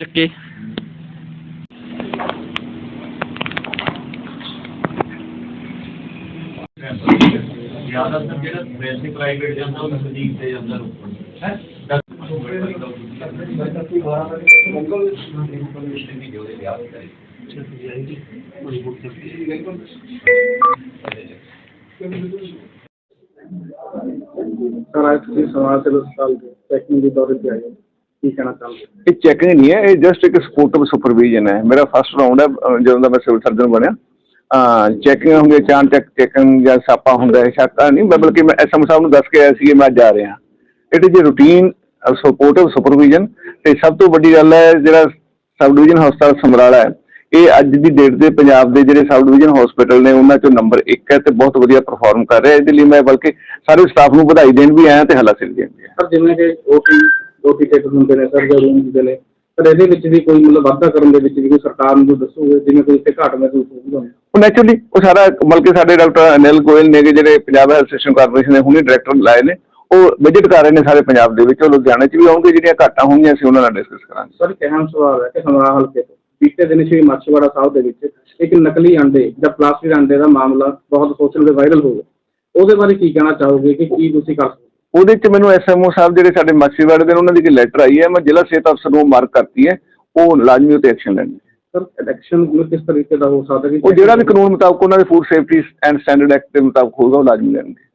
ਚੱਕੇ। ਜ਼ਿਆਦਾਤਰ ਜਿਹੜਾ ਵੈਸੇ ਪ੍ਰਾਈਵੇਟ ਜਾਂਦਾ ਉਹ ਨਜ਼ਦੀਕ ਤੇ ਜਾਂਦਾ ਰੋਪੜ ਹੈ? ਸਰ ਅੱਜ ਤੁਸੀਂ ਸਮਾਜ ਸੇਵਾ ਹਸਪਤਾਲ ਦੇ ਚੈਕਿੰਗ ਦੇ ਦੌਰੇ ਤੇ ਆਏ ਹੋ। ਕੀ ਕਹਿਣਾ ਚਾਹੁੰਦੇ ਹੋ? ਇਹ ਚੈਕਿੰਗ ਨਹੀਂ ਹੈ ਇਹ ਜਸਟ ਇੱਕ ਸਪੋਰਟਿਵ ਸੁਪਰਵੀਜ਼ਨ ਹੈ। ਮੇਰਾ ਫਸਟ ਰਾਉਂਡ ਹੈ ਅਹ, ਜਦੋਂ ਦਾ ਮੈਂ ਸਿਵਲ ਸਰਜਨ ਬਣਿਆ। ਚੈਕਿੰਗ ਹੁੰਦੀ ਹੈ ਚਾਂਟ ਚੈੱਕ ਚੈਕਿੰਗ ਜਾਂ ਸਾਪਾ ਹੁੰਦਾ ਹੈ ਸ਼ਾਕਾ ਨਹੀਂ ਮੈਂ ਬਲਕਿ ਮੈਂ ਐਸਐਮ ਸਾਹਿਬ ਨੂੰ ਦੱਸ ਕੇ ਆਇਆ ਸੀ ਕਿ ਮੈਂ ਅੱਜ ਜਾ ਰਿਹਾ। It is a routine supportive supervision ਤੇ ਸਭ ਤੋਂ ਵੱਡੀ ਗੱਲ ਹੈ ਜਿਹੜਾ ਸਬ ਡਿਵੀਜ਼ਨ ਹਸਪਤਾਲ ਸਮਰਾਲਾ ਹੈ ਇਹ ਅੱਜ ਦੀ ਡੇਟ ਦੇ ਪੰਜਾਬ ਦੇ ਜਿਹੜੇ ਸਬ ਡਿਵੀਜ਼ਨ ਹਸਪੀਟਲ ਨੇ ਉਹਨਾਂ ਚੋਂ ਨੰਬਰ 1 ਹੈ ਤੇ ਬਹੁਤ ਵਧੀਆ ਪਰਫਾਰਮ ਕਰ ਰਿਹਾ। ਇਹਦੇ ਲਈ ਮੈਂ ਬਲਕਿ ਸਾਰੇ ਸਟਾਫ ਨੂੰ ਵਧਾਈ ਦੇਣ ਵੀ ਆਇਆ ਤੇ ਹਲਾਸਿਲ ਦੇਣ ਵੀ ਆਇਆ। ਸਰ ਜਿਵੇਂ ਕਿ ਓਟੀ ਓਟੀ ਟੈਕ ਹੁੰਦੇ ਨੇ ਸਰ ਜਾਂ ਰੂਮ ਹੁੰਦੇ ਨੇ ਪਰ ਇਹਦੇ ਵਿੱਚ ਵੀ ਕੋਈ ਮਤਲਬ ਵਾਧਾ ਕਰਨ ਦੇ ਵਿੱਚ ਵੀ ਕੋਈ ਸਰਕਾਰ ਨੂੰ ਜੋ ਦੱਸੋਗੇ ਜਿਵੇਂ ਕੋਈ ਇੱਥੇ ਘਾਟ ਮਹਿਸੂਸ ਹੋਊਗੀ। ਉਹ ਨੈਚੁਰਲੀ ਉਹ ਸਾਰਾ ਬਲਕਿ ਸਾਡੇ ਡਾਕਟਰ ਅਨਿਲ ਗੋਇਲ ਨੇ ਜਿਹੜੇ ਪੰਜਾਬ ਹੈਲਥ ਸਿਸਟਮ ਕਾਰਪੋਰੇਸ਼ਨ ਦੇ ਹੁਣੇ ਡਾਇਰੈਕਟਰ ਲਾਏ ਨੇ ਉਹ ਵਿਜ਼ਿਟ ਕਰ ਰਹੇ ਨੇ ਸਾਰੇ ਪੰਜਾਬ ਦੇ ਵਿੱਚ ਉਹ ਲੁਧਿਆਣੇ 'ਚ ਵੀ ਆਉਣਗੇ ਜਿਹੜੀਆਂ ਘਾਟਾਂ ਹੋਣਗੀਆਂ ਅਸੀਂ ਉਹਨਾਂ ਨਾਲ ਡਿਸਕਸ ਕਰਾਂਗੇ। ਸਰ ਅਹਿਮ ਸਵਾਲ ਹੈ ਕਿ ਹਮਰਾ ਹਲਕੇ ਤੋਂ। ਬੀਤੇ ਦਿਨ ਸ਼੍ਰੀ ਮਾਛੀਵਾੜਾ ਸਾਹਿਬ ਦੇ ਵਿੱਚ ਇੱਕ ਨਕਲੀ ਅੰਡੇ ਜਾਂ ਪਲਾਸਟਿਕ ਅੰਡੇ ਦਾ ਮਾਮਲਾ ਬਹੁਤ ਸੋਸ਼ਲ ਤੇ ਵਾਇਰਲ ਹੋ ਗਿਆ। ਉਹਦੇ ਬਾਰੇ ਕੀ ਕਹਿਣਾ ਚਾਹੋਗੇ ਕਿ ਕੀ ਤੁਸੀਂ ਕਰ? ਉਹਦੇ 'ਚ ਮੈਨੂੰ ਐਸਐਮਓ ਸਾਹਿਬ ਜਿਹੜੇ ਸਾਡੇ ਮਾਛੀਵਾੜੇ ਦੇ ਨੇ ਉਹਨਾਂ ਦੀ ਇੱਕ ਲੈਟਰ ਆਈ ਹੈ ਮੈਂ ਜ਼ਿਲ੍ਹਾ ਸਿਹਤ ਅਫਸਰ ਨੂੰ ਮਾਰਕ ਕਰਤੀ ਹੈ ਉਹ ਲਾਜ਼ਮੀ ਉਤੇ ਐਕਸ਼ਨ ਲੈਣਗੇ। ਸਰ ਇਲੈਕਸ਼ਨ ਕਿਸ ਤਰੀਕੇ ਦਾ ਹੋ ਸਕਦਾ ਉਹ ਜਿਹੜਾ ਵੀ ਕਾਨੂੰਨ ਮੁਤਾਬਕ ਉਹਨਾਂ ਦੇ food safety and standard act ਦੇ ਮੁਤਾਬਕ ਹੋਊਗਾ ਉਹ ਲਾਜ਼ਮੀ ਲੈਣਗੇ।